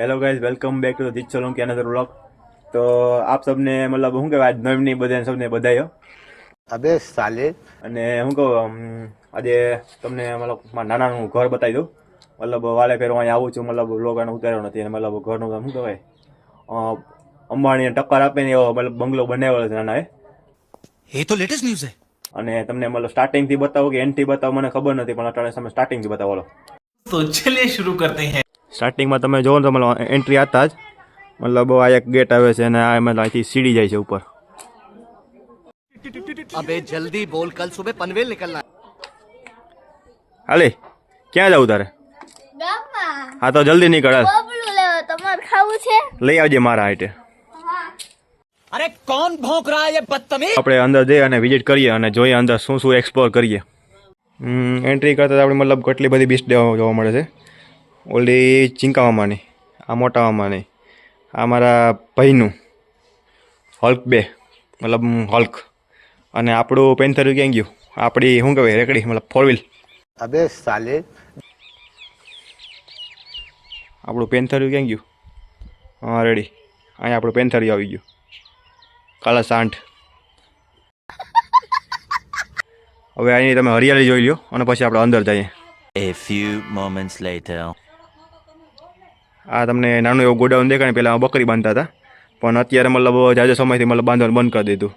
Hello guys welcome back to Dij Solanki કે another vlog તો આપ સબને મતલબ શું કહેવાય નવીની બધાને સબને બધાયો. અબે સાલે અને હું કહું આજે તમને મતલબ મારા નાનાનું ઘર બતાવી દઉં. મતલબ વાલે ફેર અહીંયા આવું છું મતલબ વ્લોગ ઉતાર્યો નથી અને મતલબ ઘરનું શું કહેવાય? અંબાણીને ટક્કર આપીને એવો મતલબ બંગલો બનાવ્યો છે નાના એ. તો લેટેસ્ટ ન્યૂઝ છે. અને તમને મતલબ સ્ટાર્ટિંગથી બતાવો કે એન્ડથી બતાવો મને ખબર નથી પણ અટાણે તમે સ્ટાર્ટિંગથી બતાવો તો ચલે શરૂ કરતે હૈ. સ્ટાર્ટિંગમાં તમે જોવો ને તો મતલબ એન્ટ્રી આવતા જ. મતલબ આ એક ગેટ આવે છે અને આ મતલબ અહીંથી સીડી જાય છે ઉપર. અબે જલ્દી બોલ કલ સુબહ પનવેલ નીકળના. હાલે ક્યાં જવું તારે? હા તો જલ્દી નીકળ તમારે ખાવું છે? લઈ આવજે મારા હાઈટે અરે કોણ ભોંક રહા હે બદતમીઝ? આપણે અંદર જઈએ અને વિઝિટ કરીએ અને જોઈએ અંદર શું શું એક્સપ્લોર કરીએ. એન્ટ્રી કરતા આપણે મતલબ કેટલી બધી બીચ જોવા મળે છે. ઓલી ચિંકા મામાની આ મોટા મામાની આ મારા ભાઈનું હલ્ક બે મતલબ હલ્ક. અને આપણું પેન થયું ક્યાં ગયું? આપણી શું કહેવાય રેકડી મતલબ ફોર વ્હીલ અબે સાલે. આપણું પેન થયું ક્યાં ગયું? હા રેડી. અહીંયા આપણું પેન થયું આવી ગયું. કાલા સાંઠ. હવે અહીં તમે હરિયાળી જોઈ લો અને પછી આપણે અંદર જઈએ. A few moments later. આ તમને નાનું એવું ગોડાઉન દેખાય પહેલાં બકરી બાંધતા હતા. પણ અત્યારે મતલબ જાજા સમયથી મતલબ બાંધવાનું બંધ કરી દીધું.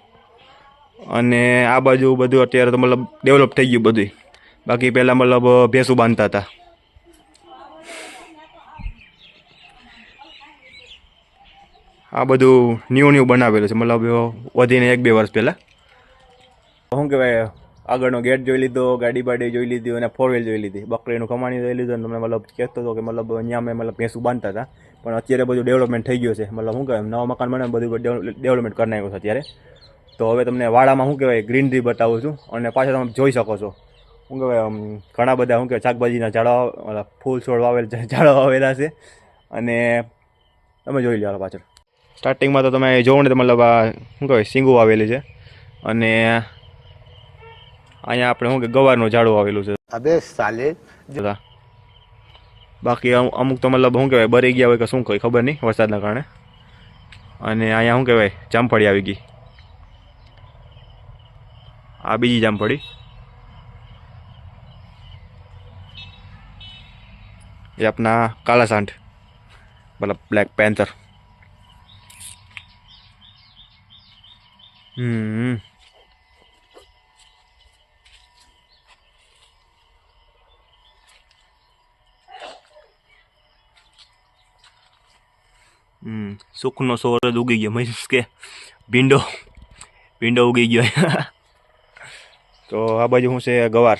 અને આ બાજુ બધું અત્યારે તો મતલબ ડેવલપ થઈ ગયું બધું બાકી પહેલાં મતલબ ભેંસું બાંધતા હતા. આ બધું ન્યૂ ન્યૂ બનાવેલું છે. મતલબ વધીને એક બે વર્ષ પહેલાં. શું કહેવાય? આગળનો ગેટ જોઈ લીધો, ગાડી બાડી જોઈ લીધી અને ફોર વ્હીલ જોઈ લીધી. બકરીનું કમાણી જોઈ લીધું અને તમને મતલબ કહેતો હતો કે મતલબ અહીંયા મેં મતલબ ભેંસું બાંધતા હતા. પણ અત્યારે બધું ડેવલપમેન્ટ થઈ ગયું છે. મતલબ શું કહેવાય, નવા મકાન બને બધું ડેવલપમેન્ટ કરી નાખ્યું છે અત્યારે. તો હવે તમને વાડામાં શું કહેવાય ગ્રીનરી બતાવું છું અને પાછા તમે જોઈ શકો છો. શું કહેવાય ઘણા બધા શું કહેવાય, શાકભાજીના ઝાડવા ફૂલ છોડ વાવેલ ઝાડવા વાવેલા છે. અને તમે જોઈ લો પાછળ. સ્ટાર્ટિંગમાં તો તમે જોવો ને તો મતલબ શું કહેવાય, સિંગુ આવેલી છે. અને અહીંયા આપણે શું કે ગવારનું ઝાડું આવેલું છે. અબે સાલે બાકી અમુક તો મતલબ શું કહેવાય બરી ગયા હોય કે શું કહી ખબર નહીં વરસાદના કારણે. અને અહીંયા શું કહેવાય જામફળી આવી ગઈ. આ બીજી જામફળી. એ આપના કાલાસાંઠ મતલબ બ્લેક પેન્થર હમ. સુખનો સોરજ ઉગી ગયો મીન્સ કે ભીંડો ભીંડો ઉગી ગયો. તો આ બાજુ શું છે ગવાર?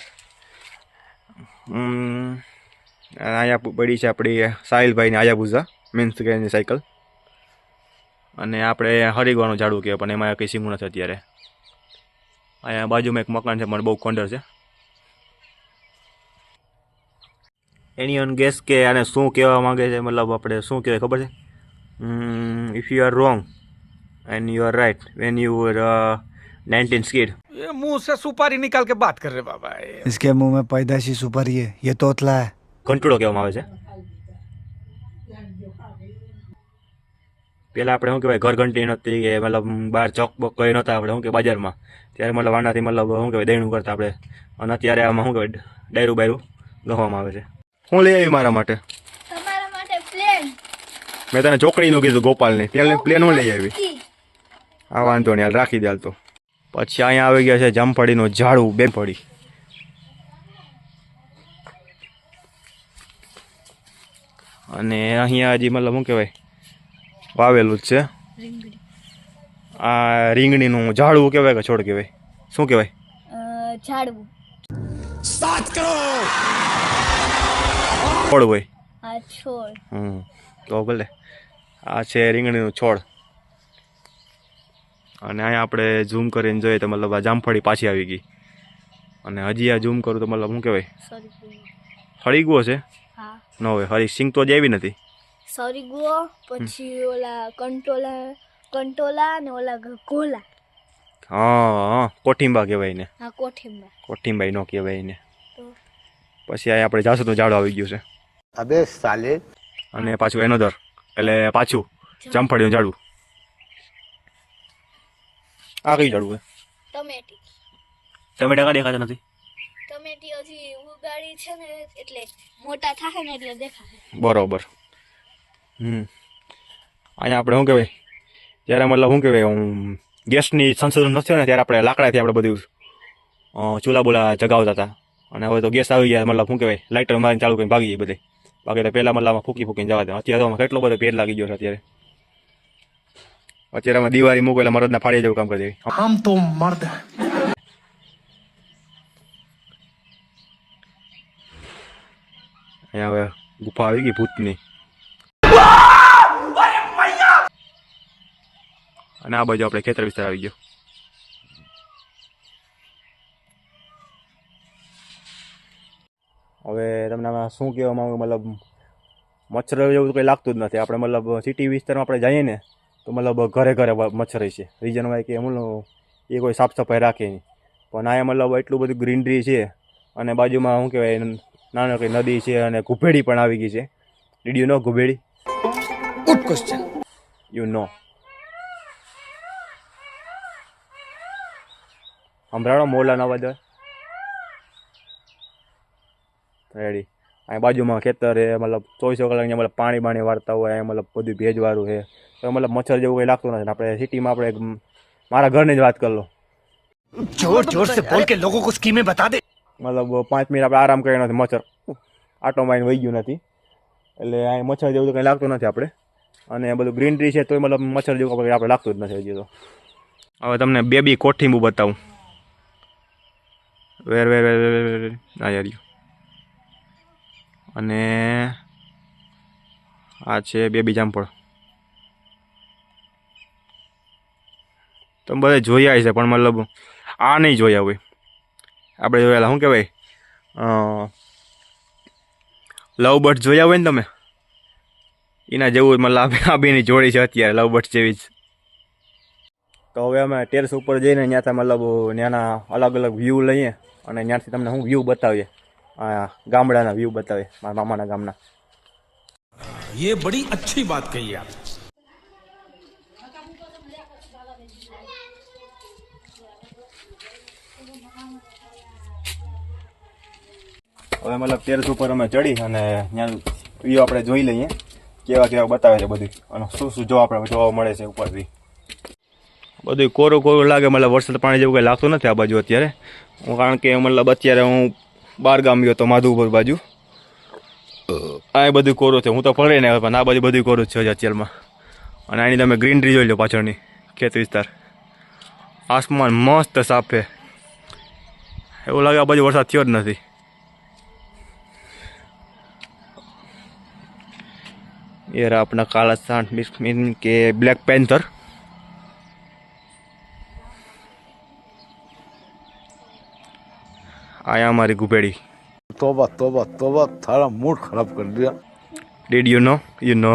આયા પડી છે આપણી સાહિલભાઈની આયાભૂઝા મીન્સ કે એની સાયકલ અને આપણે હરિગવાનું ઝાડું કહેવાય પણ એમાં કંઈ સીમું નથી અત્યારે. અહીંયા બાજુમાં એક મકાન છે પણ બહુ કોન્ડર છે. એની ઓન ગેસ કે આને શું કહેવા માંગે છે? મતલબ આપણે શું કહેવાય ખબર છે? if you are wrong and you are right when you are nineteen skid ये मुंह से सुपारी निकाल के बात कर रहे बाबा ये इसके मुंह में पैदाशी सुपारी है ये तोतला है ઘંટડો કહેવામાં આવે છે પહેલાં આપણે શું કહેવાય ઘર ઘંટી નહોતી કે મતલબ બહાર ચોક બોક કઈ નહોતા આપણે શું કે બજારમાં ત્યારે મતલબ આનાથી મતલબ શું કહેવાય દહીણું કરતા આપણે અને અત્યારે આમાં શું કહેવાય ડાયરું બાયરું ગવામાં આવે છે હું લઈ આવી મારા માટે તમારા માટે પ્લેન મેં તને ચોકડીનું કીધું ગોપાલની. ત્યાં પ્લેન લઈ આવી. આ વાંધો નહીં હાલ રાખી દે હાલ તો. પછી અહીંયા આવી ગયા છે જામફળીનું ઝાડું બે પડી. અને અહીંયા હજી મતલબ શું કહેવાય? વાવેલું જ છે. આ રીંગણીનું ઝાડવું કહેવાય કે છોડ કહેવાય? શું કહેવાય? ઝાડવું. છોડ હોય. આ છોડ. હમ. તો ભલે આ છે રીંગણીનું છોડ. અને અહીંયા આપણે ઝૂમ કરીને જોઈએ તો મતલબ આ જામફળી પાછી આવી ગઈ. અને હજી આ ઝૂમ કરું તો મતલબ શું કહેવાય? હળીગુઓ છે? ન હોય હરી સિંગ તો જેવી નથી. સરીગુઓ પછી ઓલા કંટોલા કંટોલા ને ઓલા ગોલા હા હા કોઠીંબા કહેવાય ને હા કોઠીંબા. કોઠીંબાઈ નો કહેવાય ને પછી આ આપણે તો ઝાડો આવી ગયું છે. અબે સાલે અને પાછું એનોધર એટલે પાછું જામફળીનું ઝાડવું આ કઈ ઝાડવું ટમેટી. ટમેટા કા દેખાતા નથી? ટમેટી હજી ઉગાડી છે ને એટલે મોટા થાય ને એટલે દેખાશે. બરોબર. હમ. અહીંયા આપણે શું કહેવાય? જ્યારે મતલબ શું કહેવાય હું ગેસની સંશોધન નથી ને ત્યારે આપણે લાકડાથી આપણે બધું ચૂલા બુલા જગાવતા હતા. અને હવે તો ગેસ આવી ગયા મતલબ શું કહેવાય? લાઇટર મારીને ચાલુ કરીને ભાગી જાય બધે. બાકી પહેલા મલ્લામાં ફૂકી ફૂકીને જવા દે. અત્યારે તો કેટલો બધો પેર લાગી ગયો છે અત્યારે. અત્યારે અમે દિવાળી મૂકો એટલે મરદના ફાડી જેવું કામ કરી દેવી. આમ તો મર્દ. અહીંયા હવે ગુફા આવી ગઈ ભૂતની. અને આ બાજુ આપણે ખેતર વિસ્તાર આવી ગયો. હવે તમને શું કહેવા માંગુ મતલબ મચ્છર એવું કંઈ લાગતું જ નથી. આપણે મતલબ સિટી વિસ્તારમાં આપણે જઈએ ને તો મતલબ ઘરે ઘરે મચ્છર છે. રીઝન હોય કે મતલબ એ કોઈ સાફ સફાઈ રાખે નહીં. પણ અહીંયા મતલબ એટલું બધું ગ્રીનરી છે અને બાજુમાં શું કહેવાય નાનો કંઈ નદી છે અને ઘુભેડી પણ આવી ગઈ છે. ડીડ યુ નો ઘુભેડી ગુડ ક્વેશ્ચન યુ નો સંભળાણો મોરલાનો અવાજ હોય રેડી અહીં બાજુમાં ખેતર છે મતલબ ચોવીસો કલાક મતલબ પાણી બાણી વાળતા હોય અહીં મતલબ બધું ભેજવાળું છે તો મતલબ મચ્છર જેવું કંઈ લાગતું નથી આપણે સિટીમાં આપણે મારા ઘરની જ વાત કરી લો જોર જોર સે બોલ કે લોકો કો સ્કીમે બતા દે મતલબ પાંચ મિનિટ આપણે આરામ કર્યો નથી મચ્છર આટો મારીને વહી ગયું નથી એટલે અહીં મચ્છર જેવું તો કંઈ લાગતું નથી આપણે અને બધું ગ્રીનરી છે તોય મતલબ મચ્છર જેવું આપણે લાગતું જ નથી હજી તો હવે તમને બેબી કોઠીંબુ બતાવું વેર વેર વેર વેર વેર આ યાર અને આ છે બેબી જામફળ તમે બધા જોયા છે પણ મતલબ આ નહીં જોયા હોય. આપણે જોયેલા, શું કહેવાય? લવ બર્ડ જોયા હોય ને તમે? એના જેવું મતલબ આ બેની જોડી છે અત્યારે, લવ બર્ડ જેવી જ. તો હવે અમે ટેરેસ ઉપર જઈને ત્યાંથી મતલબ ત્યાંના અલગ અલગ વ્યૂ લઈએ અને ત્યાંથી તમને હું વ્યૂ બતાવીએ. ગામડાના વ્યૂ બતાવીએ મારા મામાના ગામના ये बड़ी अच्छी बात कही आप હવે મતલબ ટેરેસ ઉપર અમે ચડી અને ત્યાં વ્યૂ આપણે જોઈ લઈએ કેવા કેવા બતાવે છે બધું અને શું શું જોવા આપણે જોવા મળે છે ઉપરથી બધું કોરું કોરું લાગે મતલબ વરસાદ પાણી જેવું કંઈ લાગતું નથી આ બાજુ અત્યારે હું કારણ કે મતલબ અત્યારે હું બાર ગામ ગયો હતો માધુપુર બાજુ. આ બધું કોરો છે. હું તો ફરે ને પણ આ બાજુ બધું કોરો છે અત્યારમાં. અને આની તમે ગ્રીનરી જોઈ લો પાછળની, ખેત વિસ્તાર. આસમાન મસ્ત સાફે એવું લાગે આ બાજુ વરસાદ થયો જ નથી. યાર આપણા કાળા સાંઠ મિસ મીન કે બ્લેક પેન્થર आया हमारी गुपेड़ी तोबा तोबा तोबा थारा मूड खराब कर दिया did you know you know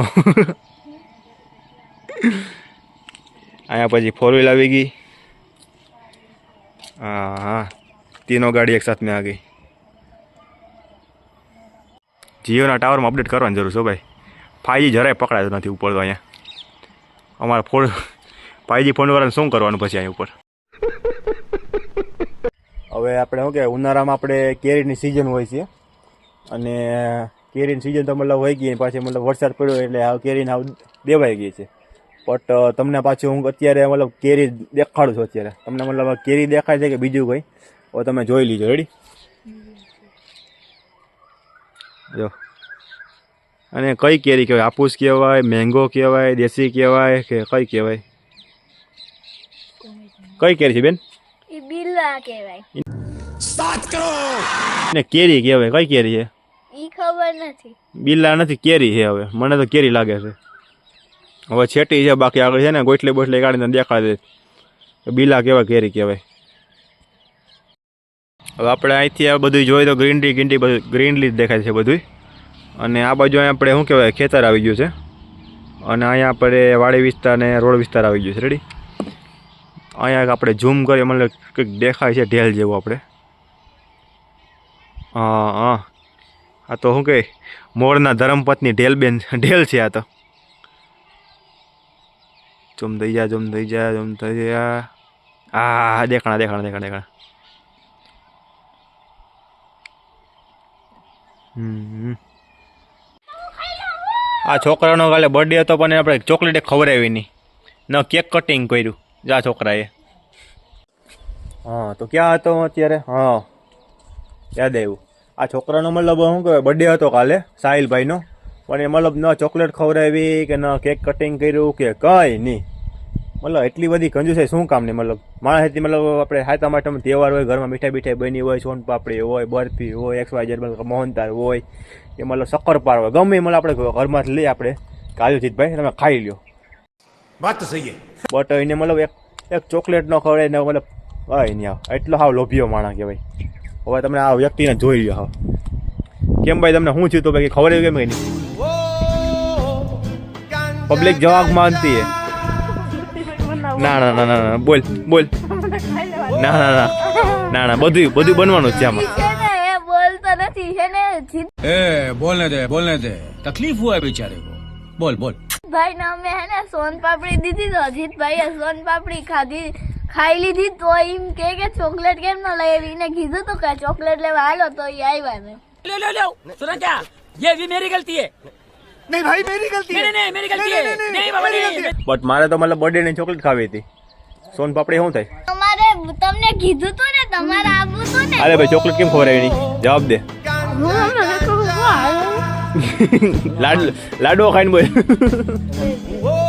અહીંયા પછી ફોર વ્હીલ આવી ગઈ હા હા तीनों गाड़ी एक साथ में आ गई જીઓના ટાવરમાં અપડેટ કરવાની જરૂર છે ભાઈ ફાઈવજી જરાય પકડાતું નથી ઉપર તો અહીંયા અમારા ફોન ફાઈવજી ફોનવાળાને શું કરવાનું પછી અહીંયા ઉપર હવે આપણે શું કહેવાય, ઉનાળામાં આપણે કેરીની સિઝન હોય છે. અને કેરીની સિઝન તો મતલબ હોય ગઈ, પાછી મતલબ વરસાદ પડ્યો એટલે આ કેરીને આવ દેવાઈ ગઈ છે. બટ તમને પાછું હું અત્યારે મતલબ કેરી દેખાડું છું અત્યારે. તમને મતલબ કેરી દેખાય છે કે બીજું કંઈ? હવે તમે જોઈ લીજો રેડી જો. અને કઈ કેરી કહેવાય? આપૂસ કહેવાય મેંગો કહેવાય, દેશી કહેવાય કે કઈ કહેવાય? કઈ કેરી છે બેન? એ સાત કરો! ને કેરી કહેવાય. કઈ કેરી છે? ઈ ખબર નથી. બિલ્લા નથી કેરી છે હવે. મને તો કેરી લાગે છે. હવે છેટી છે બાકી આગળ છે ને ગોટલી બોટલી કાઢીને દેખાડે છે બિલ્લા કેવા કેરી કહેવાય. હવે આપણે અહીંથી આ બધું જોઈએ તો ગ્રીનરી ગ્રીનરી બધું ગ્રીનરી જ દેખાય છે બધું અને આ બાજુ અહીંયા આપણે શું કહેવાય ખેતર આવી ગયું છે. અને અહીંયા આપણે વાડી વિસ્તાર ને રોડ વિસ્તાર આવી ગયો છે. રેડી અહીંયા આપણે ઝૂમ કરીએ મતલબ કંઈક દેખાય છે ઢેલ જેવું આપણે. હા હા. આ તો શું કહે મોરના ધરમપતની ઢેલબેન, ઢેલ છે આ તો. જમ થઈ જા જમ થઈ જા જમ થઈ જા. આ, દેખાણા દેખાણા દેખાણા દેખાણા. હમ આ છોકરાનો કાલે બર્થડે હતો પણ આપણે ચોકલેટ ખવડાવી નહીં. ન કેક કટિંગ કર્યું. જા છોકરાએ. હા, તો ક્યાં હતો અત્યારે? હા. યાદ આવ્યું. આ છોકરાનો મતલબ શું કહેવાય? બર્થડે હતો કાલે, સાહિલભાઈનો. પણ એ મતલબ ન ચોકલેટ ખવડાવી કે ન કેક કટિંગ કર્યું કે કંઈ નહીં. મતલબ એટલી બધી કંજુસાઈ શું કામ નહીં મતલબ માણસથી મતલબ આપણે હાથા માટે તહેવાર હોય, ઘરમાં મીઠાઈ બીઠાઈ બની હોય, સોન પાપડી હોય, બરફી હોય એક્સ વાય મતલબ મોહનતાર હોય કે મતલબ શક્કરપાર હોય. ગમે એ મતલબ આપણે ઘરમાંથી લઈ આપણે. કાજુજીતભાઈ, તમે ખાઈ લ્યો. વાત સહી બટ એને મતલબ એક એક ચોકલેટ ન ખવડે ને મતલબ હોય નહીં આવ એટલો હાવ લોભીઓ માણસ કહેવાય. હવે તમને આ વ્યક્તિને જોઈ હા કેમ ભાઈ તમને શું થયું તો ભાઈ? ખબર કેમ કઈ નહીં? પબ્લિક જવાબ માનતી હે. ના ના ના ના બોલ બોલ. ના ના ના. ના ના બધું બધું બનવાનું છે આમાં. હે એ બોલને દે બોલને દે. તકલીફ હોય બિચારે બોલ બોલ. बोल बोल ભાઈ ને અમે હે ને સોન પાપડી દીધી તો અજીતભાઈએ સોન પાપડી ખાધી ખાઈ લીધી તો એમ કે કે ચોકલેટ કેમ ન લઈ આવી એને કીધું તો કે ચોકલેટ લેવા હાલો તો એ આવ્યા ને लो लो लो सुना क्या ये भी मेरी गलती है नहीं भाई मेरी गलती नहीं नहीं मेरी गलती है नहीं बाबा नहीं બટ મારે તો મતલબ બર્થડે ની ચોકલેટ ખાવી હતી સોન પાપડી શું થાય તમારે તમને કીધું તું ને તમારે આવવું તું ને અરે ભાઈ ચોકલેટ કેમ ખવડાવી નહીં જવાબ દે લાડ ખાઈને બોલ.